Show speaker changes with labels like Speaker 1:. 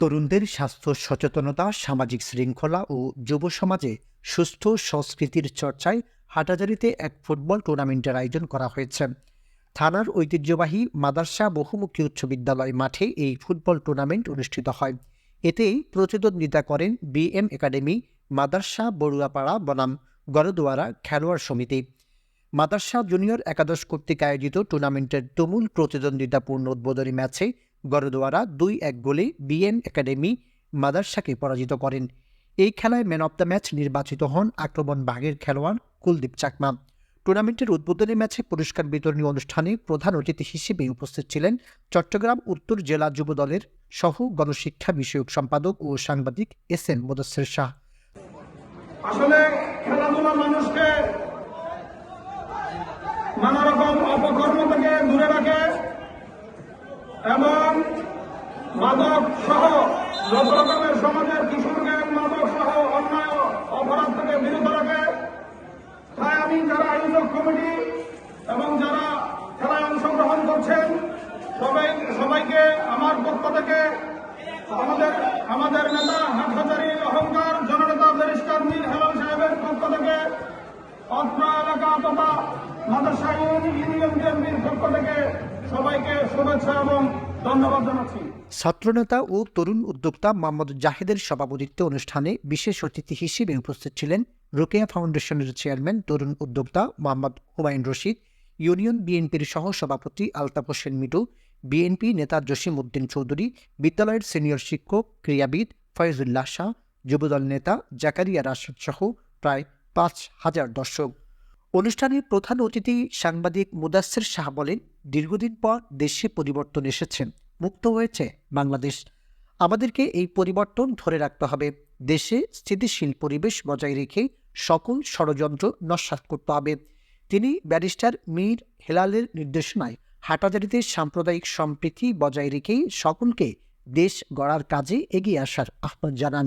Speaker 1: তরুণদের স্বাস্থ্য সচেতনতা সামাজিক শৃঙ্খলা ও যুব সমাজে সুস্থ সংস্কৃতির চর্চায় হাটাজারিতে এক ফুটবল টুর্নামেন্টের আয়োজন করা হয়েছে থানার ঐতিহ্যবাহী মাদারসা বহুমুখী উচ্চ বিদ্যালয় মাঠে এই ফুটবল টুর্নামেন্ট অনুষ্ঠিত হয় এতে প্রতিদ্বন্দ্বিতা করেন বিএম একাডেমি মাদার্সা বড়ুয়াপাড়া বনাম গড়দুয়ারা খেলোয়াড় সমিতি মাদার্সা জুনিয়র একাদশ কর্তৃক আয়োজিত টুর্নামেন্টের তুমুল প্রতিদ্বন্দ্বিতাপূর্ণ উদ্বোধনী ম্যাচে গরদোয়ারা দুই এক গোলে বিএন একাডেমি মাদার্সাকে পরাজিত করেন এই খেলায় ম্যান অব দ্য ম্যাচ নির্বাচিত হন আক্রমণ বাঘের খেলোয়াড় কুলদীপ চাকমা টুর্নামেন্টের উদ্বোধনী ম্যাচে পুরস্কার বিতরণী অনুষ্ঠানে প্রধান অতিথি হিসেবে উপস্থিত ছিলেন চট্টগ্রাম উত্তর জেলা যুব দলের সহ গণশিক্ষা বিষয়ক সম্পাদক ও সাংবাদিক এস এন মোদাসের শাহ আসলে খেলাধুলা মানুষকে মাদক সহ যত রকমের সমাজের কিশোর গ্যাং মাদক সহ অন্যায় অপরাধ থেকে বিরত রাখে তাই আমি যারা আয়োজক কমিটি এবং যারা খেলায় অংশগ্রহণ করছেন সবাই সবাইকে আমার পক্ষ থেকে আমাদের আমাদের নেতা হাটহাজারি অহংকার জননেতা ব্যারিস্টার মীর হেলাল সাহেবের পক্ষ থেকে অত্রা এলাকা তথা সাহেব ইউনিয়ন বিএনপির পক্ষ থেকে সবাইকে শুভেচ্ছা এবং ছাত্রনেতা ও তরুণ উদ্যোক্তা মোহাম্মদ জাহেদের সভাপতিত্বে অনুষ্ঠানে বিশেষ অতিথি হিসেবে উপস্থিত ছিলেন রোকেয়া ফাউন্ডেশনের চেয়ারম্যান তরুণ উদ্যোক্তা মোহাম্মদ হুমায়ুন রশিদ ইউনিয়ন বিএনপির সহ সভাপতি আলতাফ হোসেন মিটু বিএনপি নেতা জসিম উদ্দিন চৌধুরী বিদ্যালয়ের সিনিয়র শিক্ষক ক্রীড়াবিদ ফয়জুল্লাহ শাহ যুবদল নেতা জাকারিয়া রাশেদ সহ প্রায় পাঁচ হাজার দর্শক অনুষ্ঠানে প্রধান অতিথি সাংবাদিক মুদাসের শাহ বলেন দীর্ঘদিন পর দেশে পরিবর্তন এসেছেন মুক্ত হয়েছে বাংলাদেশ আমাদেরকে এই পরিবর্তন ধরে রাখতে হবে দেশে স্থিতিশীল পরিবেশ বজায় রেখে সকল ষড়যন্ত্র নস্বাত করতে হবে তিনি ব্যারিস্টার মীর হেলালের নির্দেশনায় হাটাজারিতে সাম্প্রদায়িক সম্প্রীতি বজায় রেখেই সকলকে দেশ গড়ার কাজে এগিয়ে আসার আহ্বান জানান